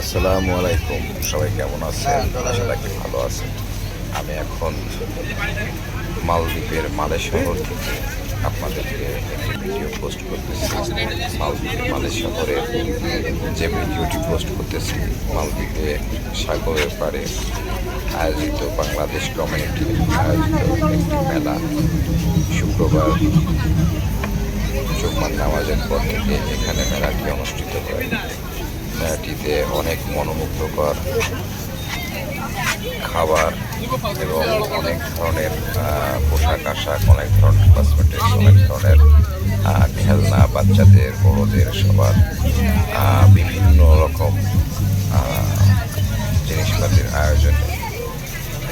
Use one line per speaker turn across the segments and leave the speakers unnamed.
আসসালামু আলাইকুম। সবাই কেমন আছেন? আশা ভালো আছেন? আমি এখন মালদ্বীপের মালে শহর থেকে আপনাদেরকে একটি ভিডিও পোস্ট করতেছি। মালদ্বীপের মালে শহরের যে ভিডিওটি পোস্ট করতেছি, মালদ্বীপে সাগরের পাড়ে আয়োজিত বাংলাদেশ কমিউনিটি আয়োজিত একটি মেলা। শুক্রবার জুম্মার নামাজের পর থেকে এখানে মেলাটি অনুষ্ঠিত হয়। মেলাটিতে অনেক মনোমুগ্ধকর খাবার এবং অনেক ধরনের পোশাক আশাক, অনেক ধরনের কসমেটিক্স অনেক ধরনের খেলনা বাচ্চাদের, বড়দের, সবার বিভিন্ন রকম জিনিসপাতির আয়োজনে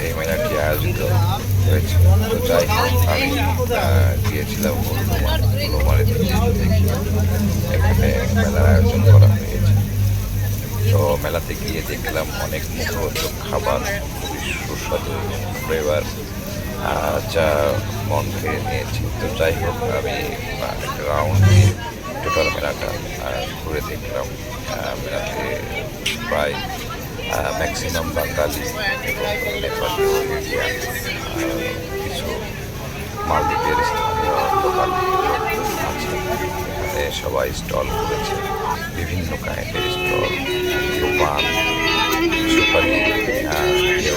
এই মেলাটি আয়োজিত হয়েছে। তো যাই আমি গিয়েছিলাম এখানে মেলার আয়োজন করা হয়েছে। তো মেলাতে গিয়ে দেখলাম অনেক মুখরোচক খাবার, খুবই সুস্বাদু ফ্লেভার যা মন খেয়ে নিয়েছি। তো যাই হোক, আমি রাউন্ড টোটাল মেলাটা ঘুরে দেখলাম। মেলাতে প্রায় ম্যাক্সিমাম বাঙালি এবং কিছু মালদ্বীপের স্থানীয় লোকজন আছে। এখানে সবাই স্টল করেছে। বিভিন্ন কাইন্ডের স্টল কেউ পান সুপারি কেউ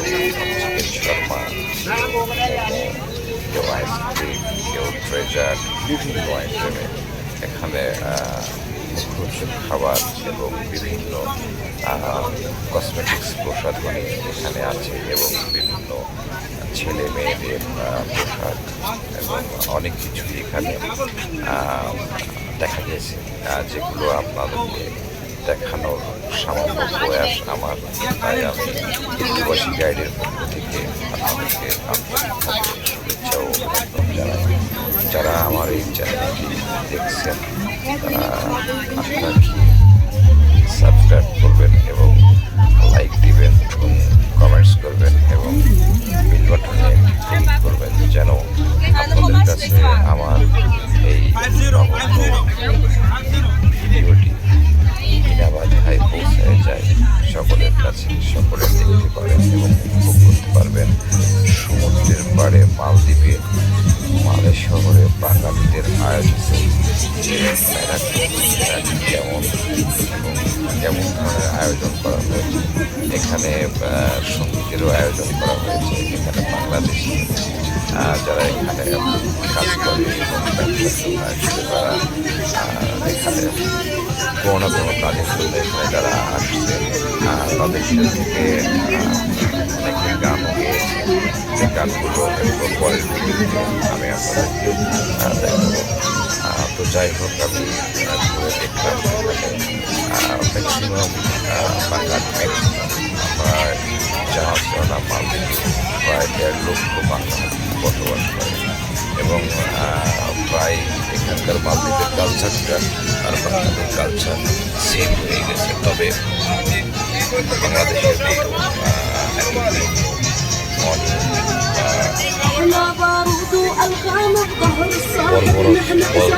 চিকেন শর্মা কেউ আইসক্রিম কেউ ট্রেজার বিভিন্ন আইটেমে এখানে আহ, খাবার এবং বিভিন্ন কসমেটিক্স প্রসাধনী এখানে আছে এবং বিভিন্ন ছেলে মেয়েদের পোশাক এবং অনেক কিছুই এখানে দেখা গিয়েছে যেগুলো আপনাদেরকে দেখানোর সামান্য প্রয়াস আমার, তাই আমি প্রবাসী গাইডের পক্ষ থেকে আপনাদেরকে আন্তরিকভাবে শুভেচ্ছা ও জানাই। যারা আমার এই চ্যানেলটি দেখছেন, তারা আশা রাখি সাবস্ক্রাইব করবেন এবং লাইক দিবেন? কমেন্টস করবেন এবং বিল বাটনে ক্লিক করবেন, যেন আপনাদের কাছে আমার এই ভিডিওটি বিনা বাধায় যারা এখানে কাজ করে এবং তারা এখানে কোনো কোনো কাজের জন্য এখানে যারা আসছে তাদের থেকে আহ, অনেকে গানও গেয়েছে যে গানগুলো একটু পরের আমি আপনাদেরকে তো যাই হোক আমি ঘুরে দেখলাম ম্যাক্সিমাম বাঙালি ম্যাক্সিমাম আমরা চলা প্রায় দেড় লক্ষ বাঙালি বর্তমান করে এবং প্রায় এখানকার মালদ্বীপের কালচারটা আর বাংলাদেশের কালচার সেম হয়ে গেছে। তবে বাংলাদেশের
বড় বড় বড় বড়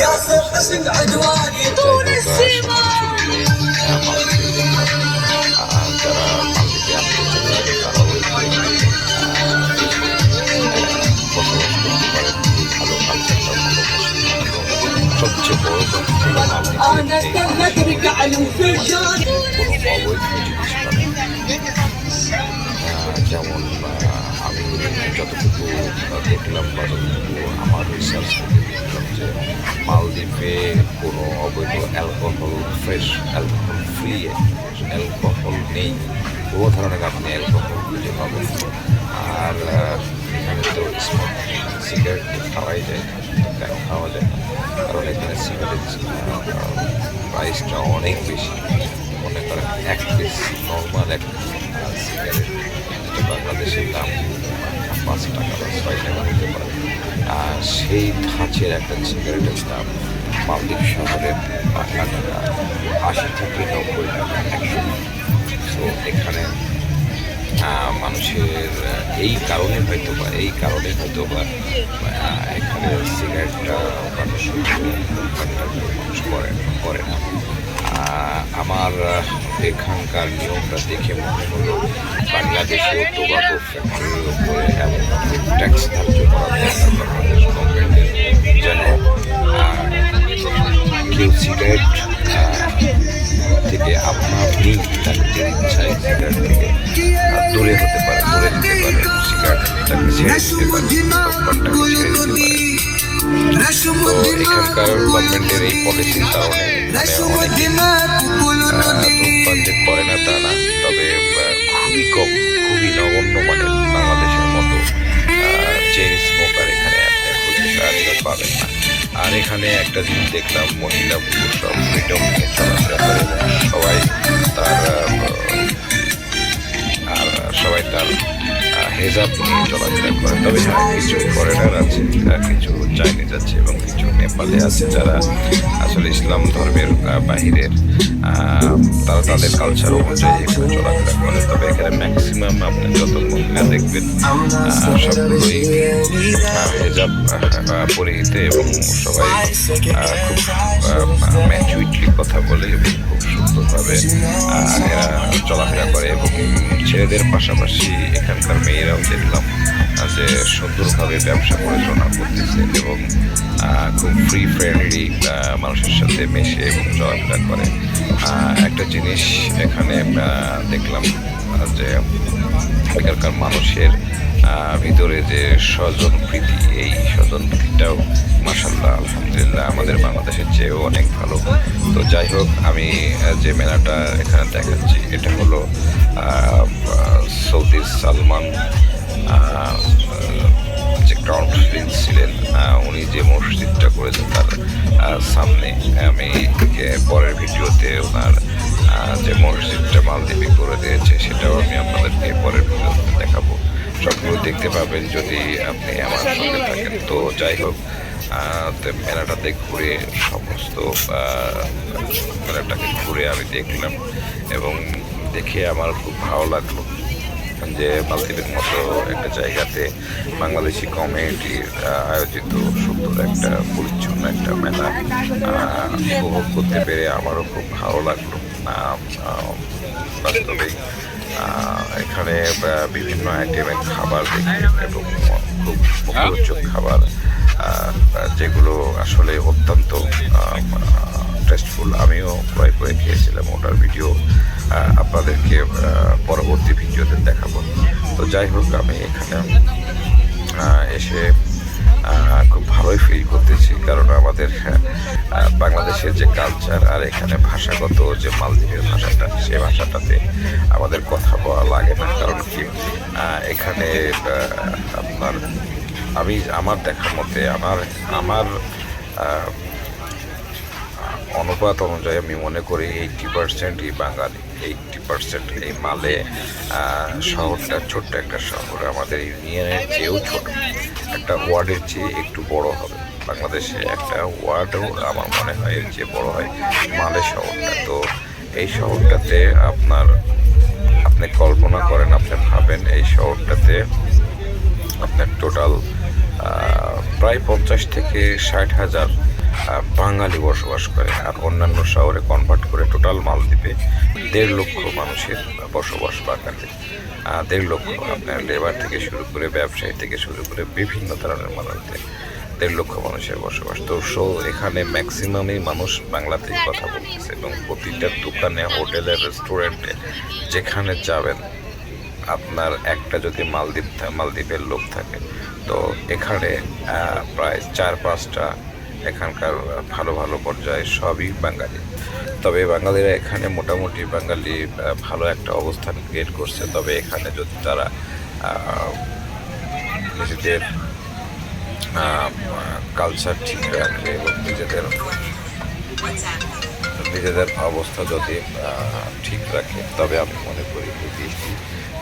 قاصر حسن عدواني
طول السما
أنا استنى ترجع لي في الجار যতটুকু দেখলাম বা যতটুকু আমার রিসার্চ থেকে দেখলাম যে মালদ্বীপে কোনো অবৈধ alcohol fresh alcohol free alcohol নেই। কোনো ধরনের আপনি অ্যালকোহল খুঁজে পাবেন। আর এখানে তো স্মোক সিগারেট খাওয়াই যায় কেন খাওয়া যায় কারণ এখানে সিগারেট প্রাইসটা অনেক বেশি। মনে করেন এক পিস নর্মাল এক সিগারেট বাংলাদেশের দাম। পাঁচ টাকা বা ছয় টাকা হতে পারে। সেই ধাঁচের একটা সিগারেটের দাম মালদ্বীপ শহরের টাকা টাকা, আশি থেকে নব্বই টাকা, একশো। তো এখানে মানুষের এই কারণে হয়তো বা, এই কারণে হয়তো বা এখানে সিগারেটটা মানুষ করে করে না। আমার এখানকার নিয়মটা দেখে মনে হলো বাংলাদেশেও টোবাকো ফ্যাক্টরির উপরে এমন ট্যাক্স ধার্য করা বাংলাদেশ গভর্নমেন্টের যেন কেউ সিগারেট থেকে আপনা তার নিজের ইচ্ছায় সিগারেট থেকে দূরে হতে পারে, দূরে দিতে পারে সিগারেটটাকে ছেড়ে দিতে পারে। ছেড়ে দিতে পারে। তো এখানকার গভর্নমেন্টের এই পলিসির কারণে ধূমপান করে না তা না তবে খুবই কম খুবই নগণ্য মানে বাংলাদেশের মতো চেইন স্মোকার এখানে আপনি খুঁজে সারাদিনে পাবেন না। আর এখানে একটা জিনিস দেখলাম মহিলা পুরুষ সব ফ্রিডম নিয়ে চলাফেরা করে সবাই তার হেজাব নিয়ে চলাফেরা করে। তবে হ্যাঁ কিছু ফরেনার আছে কিছু চাইনিজ আছে এবং কিছু নেপালে আছে, যারা আসলে ইসলাম ধর্মের বাহিরের তারা তাদের কালচার অনুযায়ী এখানে চলাফেরা করে। তবে এখানে ম্যাক্সিমাম আপনি যত মহিলা দেখবেন সবগুলোই হেজাব পরিহিতে এবং সবাই খুব ম্যাচুইটলি কথা বলে এবং খুব সুন্দরভাবে এরা চলাফেরা করে এবং ছেলেদের পাশাপাশি এখানকার মেয়েরাও দেখলাম যে সুন্দরভাবে ব্যবসা পরিচালনা করতেছে এবং খুব ফ্রি ফ্রেন্ডলি মানুষের সাথে মেশে এবং চলাফেরা করে। একটা জিনিস এখানে দেখলাম যে এখানকার মানুষের ভিতরে যে স্বজন প্রীতি, এই স্বজন প্রীতিটাও মাসাল্লাহ আলহামদুলিল্লাহ, আমাদের বাংলাদেশের চেয়েও অনেক ভালো। তো যাই হোক, আমি যে মেলাটা এখানে দেখাচ্ছি, এটা হলো সৌদির সালমান উনি যে মসজিদটা করেছেন তার সামনে। আমি পরের ভিডিওতে ওনার যে মসজিদটা মালদ্বীপে করে দিয়েছে, সেটাও আমি আপনাদেরকে পরের ভিডিওতে দেখাবো। সবগুলো দেখতে পাবেন যদি আপনি আমার সঙ্গে থাকেন। তো যাই হোক মেলাটাতে ঘুরে সমস্ত মেলাটাকে ঘুরে আমি দেখলাম এবং দেখে আমার খুব ভালো লাগল। যে মালদ্বীপের মতো একটা জায়গাতে বাংলাদেশি কমিউনিটির আয়োজিত সুন্দর একটা পরিচ্ছন্ন একটা মেলা উপভোগ করতে পেরে আমারও খুব ভালো লাগল। বাস্তবেই এখানে বিভিন্ন আইটেমের খাবার দেখি এবং খুব মুখরোচক খাবার যেগুলো আসলে অত্যন্ত টেস্টফুল আমিও ক্রয় করে খেয়েছিলাম ওটার ভিডিও আপনাদেরকে পরবর্তী ভিডিওতে দেখাবো। তো যাই হোক, আমি এখানে এসে খুব ভালোই ফিল করতেছি, কারণ আমাদের বাংলাদেশের যে কালচার আর এখানে ভাষাগত যে মালদ্বীপের ভাষাটা, সে ভাষাটাতে আমাদের কথা বলা লাগে না। কারণ কি এখানে আপনার, আমি, আমার দেখার মতে, আমার আমার অনুপাত অনুযায়ী আমি মনে করি এইটটি পার্সেন্টই বাঙালি। এইটটি পার্সেন্ট এই মালে শহরটা ছোট্ট একটা শহর। আমাদের ইউনিয়নের চেয়েও ছোট। একটা ওয়ার্ডের চেয়ে একটু বড় হবে। বাংলাদেশে একটা ওয়ার্ডও আমার মনে হয় এর চেয়ে বড় হয় মালে শহরটা। তো এই শহরটাতে আপনার, আপনি কল্পনা করেন, আপনি ভাবেন এই শহরটাতে আপনার টোটাল প্রায় পঞ্চাশ থেকে ষাট হাজার বাঙালি বসবাস করে আর অন্যান্য শহরে কনভার্ট করে টোটাল মালদ্বীপে দেড় লক্ষ মানুষের বসবাস বাঙালি। দেড় লক্ষ আপনার লেবার থেকে শুরু করে ব্যবসায়ী থেকে শুরু করে বিভিন্ন ধরনের মানুষদের দেড় লক্ষ মানুষের বসবাস। তো সো, এখানে ম্যাক্সিমামই মানুষ বাংলাতেই কথা বলতেছে এবং প্রতিটা দোকানে, হোটেলে রেস্টুরেন্টে যেখানে যাবেন, আপনার একটা যদি মালদ্বীপ মালদ্বীপের লোক থাকে, তো এখানে প্রায় চার পাঁচটা এখানকার ভালো ভালো পর্যায়ে সবই বাঙালি। তবে বাঙালিরা এখানে মোটামুটি বাঙালি ভালো একটা অবস্থান ক্রিয়েট করছে। তবে এখানে যদি তারা নিজেদের কালচার ঠিক রাখে এবং নিজেদের নিজেদের অবস্থা যদি ঠিক রাখে, তবে আমি মনে করি এই দেশটি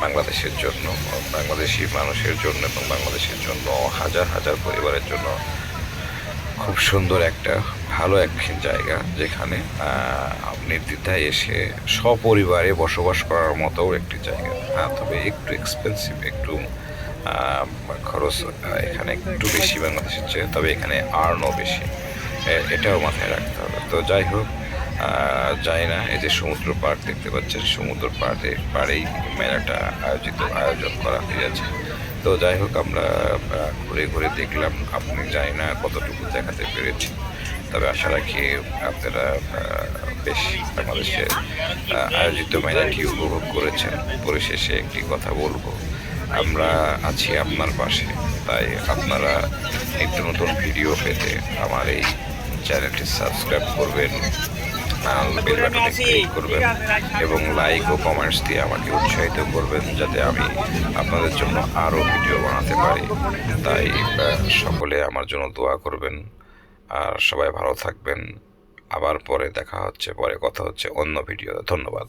বাংলাদেশের জন্য, বাংলাদেশি মানুষের জন্য এবং বাংলাদেশের জন্য, হাজার হাজার পরিবারের জন্য খুব সুন্দর একটা, ভালো একখান জায়গা যেখানে নির্দ্বিধায় এসে সপরিবারে বসবাস করার মতো একটি জায়গা। হ্যাঁ তবে একটু এক্সপেন্সিভ একটু খরচ এখানে একটু বেশি বাংলাদেশের চেয়ে, তবে এখানে আর্নও বেশি। এটাও মাথায় রাখতে হবে। তো যাই হোক যাই না, এই যে সমুদ্র পাড় দেখতে পাচ্ছেন, সমুদ্র পাড়ে, পাড়েই মেলাটা আয়োজিত, আয়োজন করা হয়েছে তো যাই হোক, আমরা ঘুরে ঘুরে দেখলাম, আপনি জানি না কতটুকু দেখাতে পেরেছি তবে আশা রাখি আপনারা বেশ বাংলাদেশে আয়োজিত মেলাটি উপভোগ করেছেন। পরিশেষে একটি কথা বলব, আমরা আছি আপনার পাশে, তাই আপনারা নিত্য নতুন ভিডিও পেতে আমার এই চ্যানেলটি সাবস্ক্রাইব করবেন। ক্লিক করবেন এবং লাইক ও কমেন্টস দিয়ে আমাকে উৎসাহিত করবেন যাতে আমি আপনাদের জন্য আরও ভিডিও বানাতে পারি। তাই সকলে আমার জন্য দোয়া করবেন। আর সবাই ভালো থাকবেন। আবার পরে দেখা হচ্ছে পরে কথা হচ্ছে অন্য ভিডিও ধন্যবাদ।